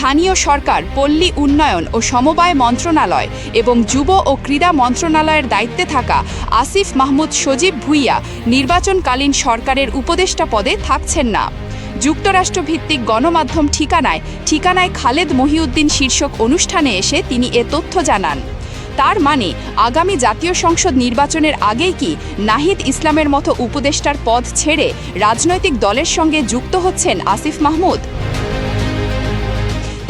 স্থানীয় সরকার, পল্লী উন্নয়ন ও সমবায় মন্ত্রণালয় এবং যুব ও ক্রীড়া মন্ত্রণালয়ের দায়িত্বে থাকা আসিফ মাহমুদ সজীব ভুইয়া নির্বাচনকালীন সরকারের উপদেষ্টা পদে থাকছেন না। যুক্তরাষ্ট্রভিত্তিক গণমাধ্যম ঠিকানায় ঠিকানায় খালেদ মহিউদ্দিন শীর্ষক অনুষ্ঠানে এসে তিনি এ তথ্য জানান। তার মানে আগামী জাতীয় সংসদ নির্বাচনের আগেই কি নাহিদ ইসলামের মতো উপদেষ্টার পদ ছেড়ে রাজনৈতিক দলের সঙ্গে যুক্ত হচ্ছেন আসিফ মাহমুদ?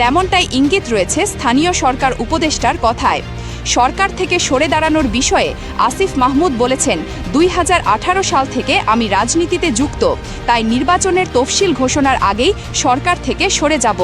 তেমনটাই ইঙ্গিত রয়েছে স্থানীয় সরকার উপদেষ্টার কথায়। সরকার থেকে সরে দাঁড়ানোর বিষয়ে আসিফ মাহমুদ বলেছেন, দুই হাজার আঠারো সাল থেকে আমি রাজনীতিতে যুক্ত, তাই নির্বাচনের তফসিল ঘোষণার আগেই সরকার থেকে সরে যাব।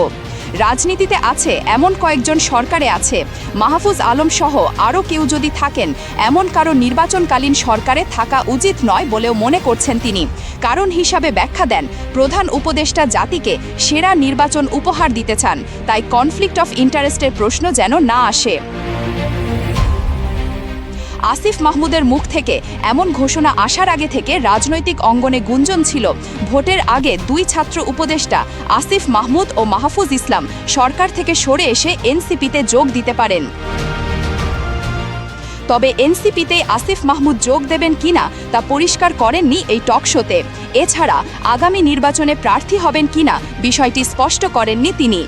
রাজনীতিতে আছে এমন কয়েকজন সরকারে আছে, মাহফুজ আলম সহ আরও কেউ যদি থাকেন, এমন কারও নির্বাচনকালীন সরকারে থাকা উচিত নয় বলেও মনে করছেন তিনি। কারণ হিসাবে ব্যাখ্যা দেন, প্রধান উপদেষ্টা জাতিকে সেরা নির্বাচন উপহার দিতে চান, তাই কনফ্লিক্ট অফ ইন্টারেস্টের প্রশ্ন যেন না আসে। আসিফ মাহমুদের মুখ থেকে এমন ঘোষণা আসার আগে থেকে রাজনৈতিক অঙ্গনে গুঞ্জন ছিল। ভোটের আগে দুই ছাত্র উপদেষ্টা আসিফ মাহমুদ ও মাহফুজ ইসলাম সরকার থেকে সরে এসে এনসিপিতে যোগ দিতে পারেন। তবে এনসিপিতে আসিফ মাহমুদ যোগ দেবেন কিনা তা পরিষ্কার করেননি এই টক শোতে। এছাড়া আগামী নির্বাচনে প্রার্থী হবেন কিনা বিষয়টি স্পষ্ট করেননি তিনি।